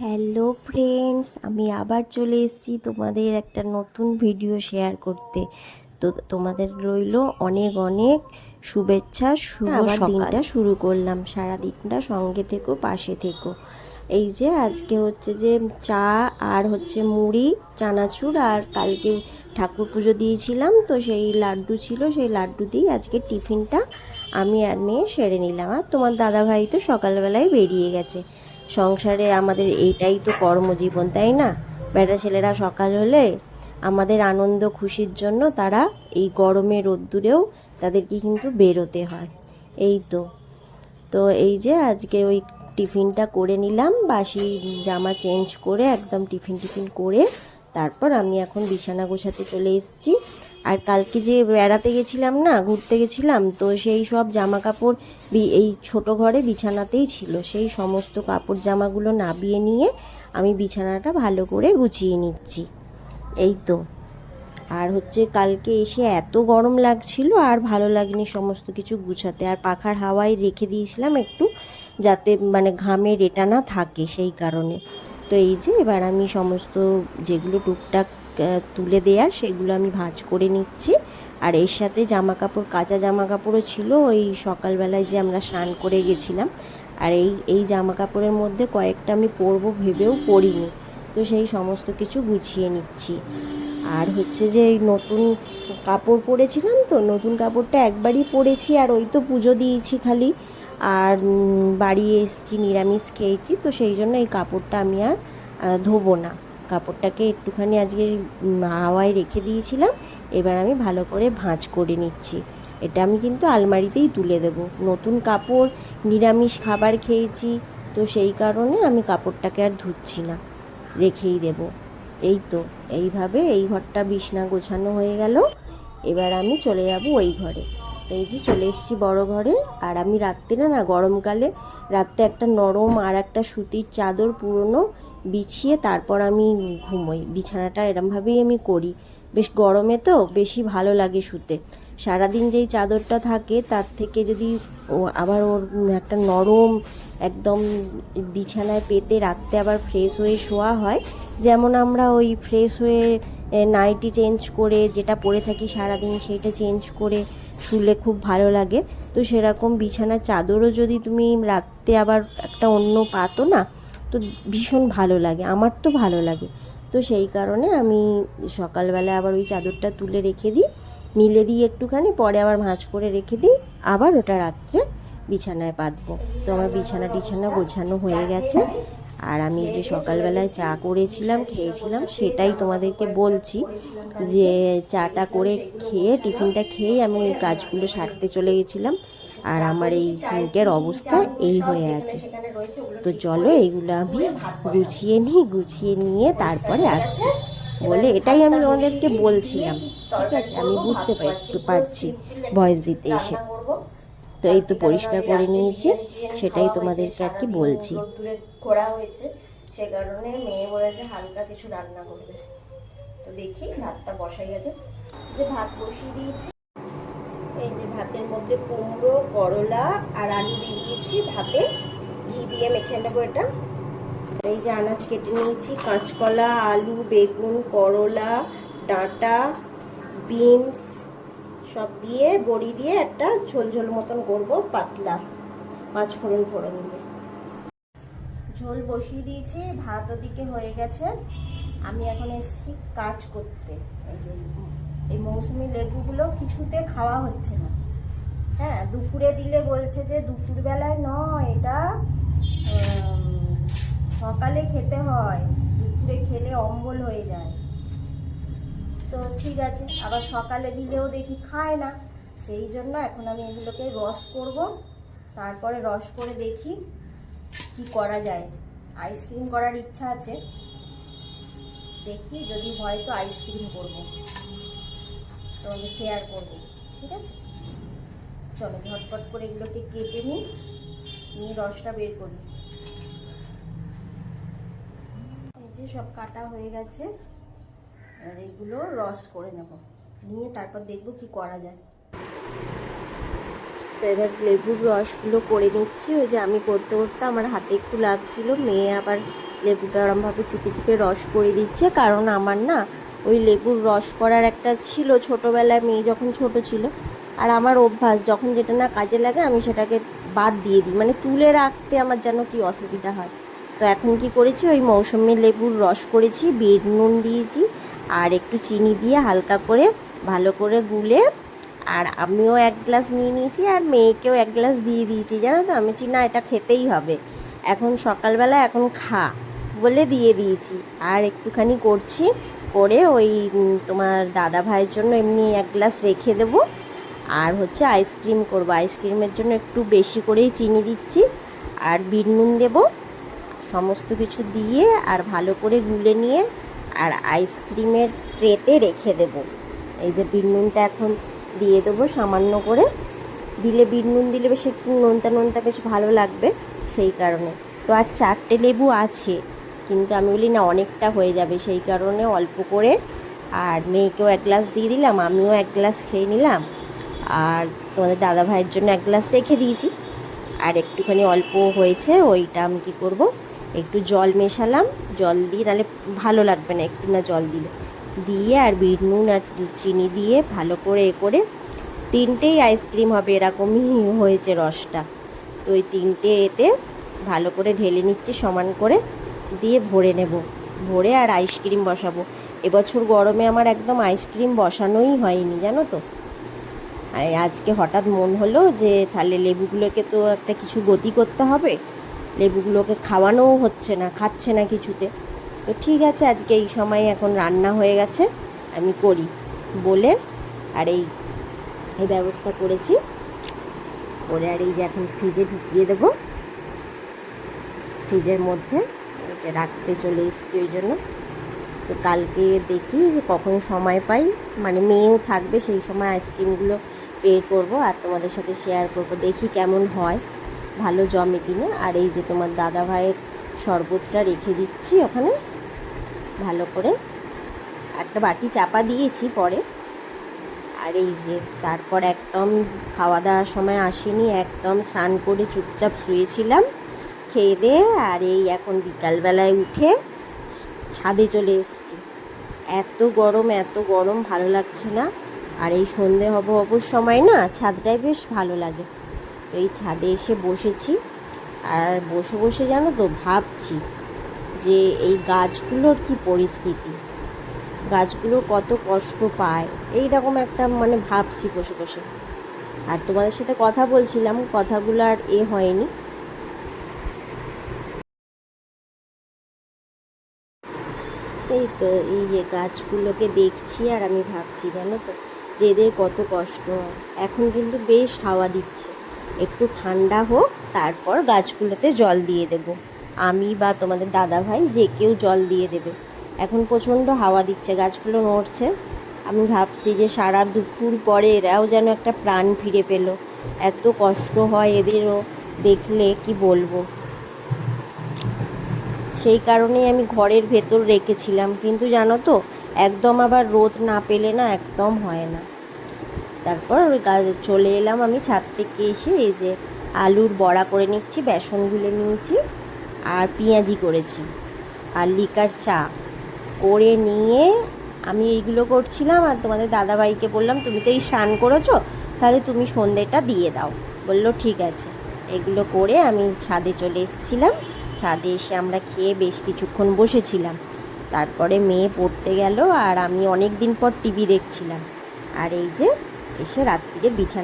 Hello friends আমি আবার চলে এসেছি তোমাদের একটা নতুন ভিডিও শেয়ার করতে। তো তোমাদের রইল অনেক অনেক শুভেচ্ছা শুভ আবার দিনটা শুরু করলাম। সারা দিনটা সঙ্গে থেকো পাশে থেকো। এই যে আজকে হচ্ছে যে চা আর হচ্ছে মুড়ি চানাচুর আর কালকে ঠাকুর পুজো দিয়েছিলাম। তো সেই লাড্ডু ছিল সেই লাড্ডু দিয়ে আজকে টিফিনটা আমি আর মেয়ে সেরে নিলাম। আর তোমার দাদাভাই তো সকালবেলায় বেরিয়ে গেছে। সংসারে আমাদের এইটাই তো কর্মজীবন, তাই না? বেটা ছেলেরা সকাল হলে আমাদের আনন্দ খুশির জন্য তারা এই গরমে রোদ্দুরেও তাদেরকে কিন্তু বেরোতে হয়। এই তো। তো এই যে আজকে ওই টিফিনটা করে নিলাম, বাসি জামা চেঞ্জ করে একদম টিফিন টিফিন করে তারপর আমি এখন বিছানা গোছাতে চলে এসেছি। আর কালকে যে বেড়াতে গেছিলাম না, ঘুরতে গেছিলাম, তো সেই সব জামা কাপড় এই ছোট ঘরে বিছানাতেই ছিল। সেই সমস্ত কাপড় জামাগুলো নাবিয়ে নিয়ে আমি বিছানাটা ভালো করে গুছিয়ে নিচ্ছি। এই তো। আর হচ্ছে কালকে এসে এত গরম লাগছিল, আর ভালো লাগেনি সমস্ত কিছু গুছাতে। আর পাখার হাওয়ায় রেখে দিয়েছিলাম একটু, যাতে মানে ঘামের এটা না থাকে সেই কারণে। তো এই যে এবার আমি সমস্ত যেগুলো টুকটাক তুলে দেওয়ার সেগুলো আমি ভাঁজ করে নিচ্ছি। আর এর সাথে জামা কাপড় কাঁচা জামা কাপড়ও ছিল, ওই সকালবেলায় যে আমরা স্নান করে গেছিলাম। আর এই এই জামা কাপড়ের মধ্যে কয়েকটা আমি পরবো ভেবেও পরিনি। তো সেই সমস্ত কিছু গুছিয়ে নিচ্ছি। আর হচ্ছে যে এই নতুন কাপড় পরেছিলাম তো, নতুন কাপড়টা একবারই পরেছি, আর ওই তো পুজো দিয়েছি খালি। আর বাড়ি এসেছি, নিরামিষ খেয়েছি, তো সেই জন্য এই কাপড়টা আমি আর ধোবো না। কাপড়টাকে একটুখানি আজকে হাওয়ায় রেখে দিয়েছিলাম। এবার আমি ভালো করে ভাঁজ করে নিচ্ছি। এটা আমি কিন্তু আলমারিতেই তুলে দেব। নতুন কাপড়, নিরামিষ খাবার খেয়েছি, তো সেই কারণে আমি কাপড়টাকে আর ধুচ্ছি না। রেখেই দেব। এই তো, এইভাবে এই ঘরটা বিছনা গোছানো হয়ে গেল। এবার আমি চলে যাব ওই ঘরে। তো এই যে চলে এসেছি বড় ঘরে, আর আমি রাত্রিরে না গরমকালে রাত্রে একটা নরম আর একটা সুতির চাদর পুরনো বিছিয়ে তারপর আমি ঘুমোই। বিছানাটা এরমভাবেই আমি করি। বেশ গরমে তো, বেশি ভালো লাগে শুতে। সারাদিন যেই চাদরটা থাকে, তার থেকে যদি ও আবার ওর একটা নরম, একদম বিছানায় পেতে রাত্রে আবার ফ্রেশ হয়ে শোয়া হয়, যেমন আমরা ওই ফ্রেশ হয়ে নাইটি চেঞ্জ করে যেটা পরে থাকি সারাদিন সেইটা চেঞ্জ করে শুলে খুব ভালো লাগে। তো সেরকম বিছানার চাদরও যদি তুমি রাত্রে আবার একটা অন্য পাতো না তো ভীষণ ভালো লাগে, আমার তো ভালো লাগে। তো সেই কারণে আমি সকালবেলা আবার ওই চাদরটা তুলে রেখে দিই, মিলে দিই একটুখানি, পরে আবার ভাঁজ করে রেখে দিই, আবার ওটা রাত্রে বিছানায় পাতবো তো আমার বিছানা টিছানা গোছানো হয়ে গেছে। আর আমি যে সকালবেলায় চা করেছিলাম, খেয়েছিলাম, সেটাই তোমাদেরকে বলছি যে, চাটা করে খেয়ে, টিফিনটা খেয়েই আমি ওই কাজগুলো সারতে চলে গেছিলাম। আর আমার এই সিঙ্কের অবস্থা এই হয়ে আছে। তো চলো এইগুলো আমি গুছিয়ে নিই, গুছিয়ে নিয়ে তারপরে আসছি। বলে এটাই আমি তোমাদেরকে বলছিলাম। ঠিক আছে, আমি বুঝতে পারছি ভয়েস দিতে এসে। তো এই তো পরিষ্কার করে নিয়েছি, সেটাই তোমাদেরকে আর কি বলছি। করা হয়েছে সে কারণে মেয়ে বলেছে হালকা কিছু রান্না করবে তো দেখি, ভাতটা বসাই আগে। যে ভাত বসিয়ে দিয়েছি ভাতের মধ্যে কুমড়ো, করলা আর আলু দিয়ে দিয়েছি ভাতে। ঘি দিয়ে মেখে নেব এটা। এই যে আনাজ কেটে নিয়েছি, কাঁচকলা, আলু, বেগুন, করলা, ডাঁটা, বিনস সব দিয়ে বড়ি দিয়ে একটা ঝোল ঝোল মতন করব পাতলা, পাঁচ ফোড়ন ফোড়ন দিয়ে। ঝোল বসিয়ে দিয়েছি, ভাত ওদিকে হয়ে গেছে। আমি এখন এসেছি কাজ করতে। এই যে এই মৌসুমি লেবুগুলো কিছুতে খাওয়া হচ্ছে না। হ্যাঁ দুপুরে দিলে বলছে যে দুপুরবেলায় নয়, এটা সকালে খেতে হয়, দুপুরে খেলে অম্বল হয়ে যায়। তো ঠিক আছে, আবার সকালে দিলেও দেখি খায় না, সেই জন্য এখন আমি এগুলোকে রস করব, তারপরে রস করে দেখি কি করা যায়। আইসক্রিম করার ইচ্ছা আছে, দেখি যদি হয় তো আইসক্রিম করব তোমাকে শেয়ার করব, ঠিক আছে? চলো ঝটপট করে এগুলোকে কেটে নিই, নিয়ে রসটা বের করি। এই যে সব কাটা হয়ে গেছে আর এগুলো রস করে নেব। নিয়ে তারপর দেখব কি করা যায়। তো এবার লেবুর রসগুলো করে নিচ্ছি। ওই যে আমি করতে করতে আমার হাতে একটু লাগছিল, মেয়ে আবার লেবুটা ওরমভাবে চিপে চিপে রস করে দিচ্ছে। কারণ আমার না ওই লেবুর রস করার একটা ছিল ছোটোবেলায়, মেয়ে যখন ছোট ছিল আর আমার অভ্যাস, যখন যেটা না কাজে লাগে, আমি সেটাকে বাদ দিয়ে দিই। মানে তুলে রাখতে আমার যেন কি অসুবিধা হয়। তো এখন কি করেছি, ওই মৌসুমি লেবুর রস করেছি, বেড নুন দিয়েছি, আর একটু চিনি দিয়ে হালকা করে ভালো করে গুলে, আর আমিও এক গ্লাস নিয়ে নিয়েছি, আর মেয়েকেও এক গ্লাস দিয়ে দিয়েছি, জানো তো? আমি বলছি, না, এটা খেতেই হবে। এখন সকালবেলা এখন খা, বলে দিয়ে দিয়েছি। আর একটুখানি করছি, করে ওই তোমার দাদা ভাইয়ের জন্য এমনি এক গ্লাস রেখে দেবো। আর হচ্ছে আইসক্রিম করব। আইসক্রিমের জন্য একটু বেশি করেই চিনি দিচ্ছি আর বিট নুন দেবো। সমস্ত কিছু দিয়ে আর ভালো করে গুলে নিয়ে আর আইসক্রিমের ট্রেতে রেখে দেবো। এই যে বিট নুনটা এখন দিয়ে দেবো সামান্য করে। দিলে বিট নুন দিলে বেশ একটু নোনতা নোনতা বেশ ভালো লাগবে সেই কারণে। তো আর চারটে লেবু আছে, কিন্তু আমি বলি না অনেকটা হয়ে যাবে সেই কারণে অল্প করে। আর মেয়েকেও এক গ্লাস দিয়ে দিলাম, আমিও এক গ্লাস খেয়ে নিলাম। আর তোমাদের দাদা ভাইয়ের জন্য এক গ্লাস রেখে দিয়েছি। আর একটুখানি অল্প হয়েছে, ওইটা আমি কী করব? একটু জল মেশালাম, জল দিয়ে নাহলে ভালো লাগবে না, একটু না জল দিলে। দিয়ে আর বিট নুন আর চিনি দিয়ে ভালো করে এ করে তিনটেই আইসক্রিম হবে, এরকমই হয়েছে রসটা। তো ওই তিনটে এতে ভালো করে ঢেলে নিচ্ছি, সমান করে দিয়ে ভরে নেব। ভরে আর আইসক্রিম বসাবো। এবছর গরমে আমার একদম আইসক্রিম বসানোই হয়নি, জানো তো? আর আজকে হঠাৎ মন হলো যে তাহলে লেবুগুলোকে তো একটা কিছু গতি করতে হবে। লেবুগুলোকে খাওয়ানোও হচ্ছে না, খাচ্ছে না কিছুতে। তো ঠিক আছে, আজকে এই সময় এখন রান্না হয়ে গেছে, আমি করি বলে আর এই এই ব্যবস্থা করেছি। করে আর এই যে এখন ফ্রিজে ঢুকিয়ে দেবো। ফ্রিজের মধ্যে রাখতে চলে এসেছি ওই জন্য। তো কালকে দেখি কখন সময় পাই। মানে মেয়েও থাকবে, সেই সময় আইসক্রিমগুলো বের করব আর তোমাদের সাথে শেয়ার করব। দেখি কেমন হয়। ভালো জমে কিনা। আর এই যে তোমার দাদা ভাইয়ের শরবতটা রেখে দিচ্ছি ওখানে। ভালো করে। একটা বাটি চাপা দিয়েছি পরে। আর এই যে তারপর একদম খাওয়া দাওয়ার সময় আসেনি। একদম স্নান করে চুপচাপ শুয়েছিলাম। খেয়ে দিয়ে আর এই এখন বিকালবেলায় উঠে ছাদে চলে এসেছি। এত গরম এত গরম, ভালো লাগছে না। আর এই সন্ধে হব হবর সময় না ছাদটাই বেশ ভালো লাগে। তো এই ছাদে এসে বসেছি, আর বসে বসে জানো তো ভাবছি যে এই গাছগুলোর কি পরিস্থিতি? গাছগুলো কত কষ্ট পায় এই রকম একটা মানে ভাবছি বসে বসে। আর তোমাদের সাথে কথা বলছিলাম, কথাগুলো আর এ হয়নি। এই তো, এই যে গাছগুলোকে দেখছি আর আমি ভাবছি, জানো তো। যে এদের কত কষ্ট। হয় এখন কিন্তু বেশ হাওয়া দিচ্ছে। একটু ঠান্ডা হোক, তারপর গাছগুলোতে জল দিয়ে দেব। আমি বা তোমাদের দাদা ভাই যে কেউ জল দিয়ে দেবে। এখন প্রচণ্ড হাওয়া দিচ্ছে, গাছগুলো নড়ছে। আমি ভাবছি যে সারা দুপুর পরে এরাও যেন একটা প্রাণ ফিরে পেল। এত কষ্ট হয় এদেরও দেখলে কি বলব? সেই কারণেই আমি ঘরের ভেতর রেখেছিলাম। কিন্তু জানো তো একদম আবার রোদ না পেলে না একদম হয় না। তারপর ওই চলে এলাম আমি ছাদ থেকে এসে, এই যে আলুর বড়া করে নিচ্ছি, বেসন গুলে নিয়েছি আর পেঁয়াজি করেছি আর লিকার চা। করে নিয়ে আমি এইগুলো করছিলাম আর তোমাদের দাদাভাইকে বললাম, তুমি তো এই স্নান করেছ, তাহলে তুমি সন্ধেটা দিয়ে দাও। বলল, ঠিক আছে। এগুলো করে আমি ছাদে চলে এসেছিলাম। ছাদে এসে আমরা খেয়ে বেশ কিছুক্ষণ বসেছিলাম। তারপরে মেয়ে পড়তে গেল আর আমি অনেক দিন পর টিভি দেখছিলাম। আর এই যে এসে রাত্রিরে বিছানা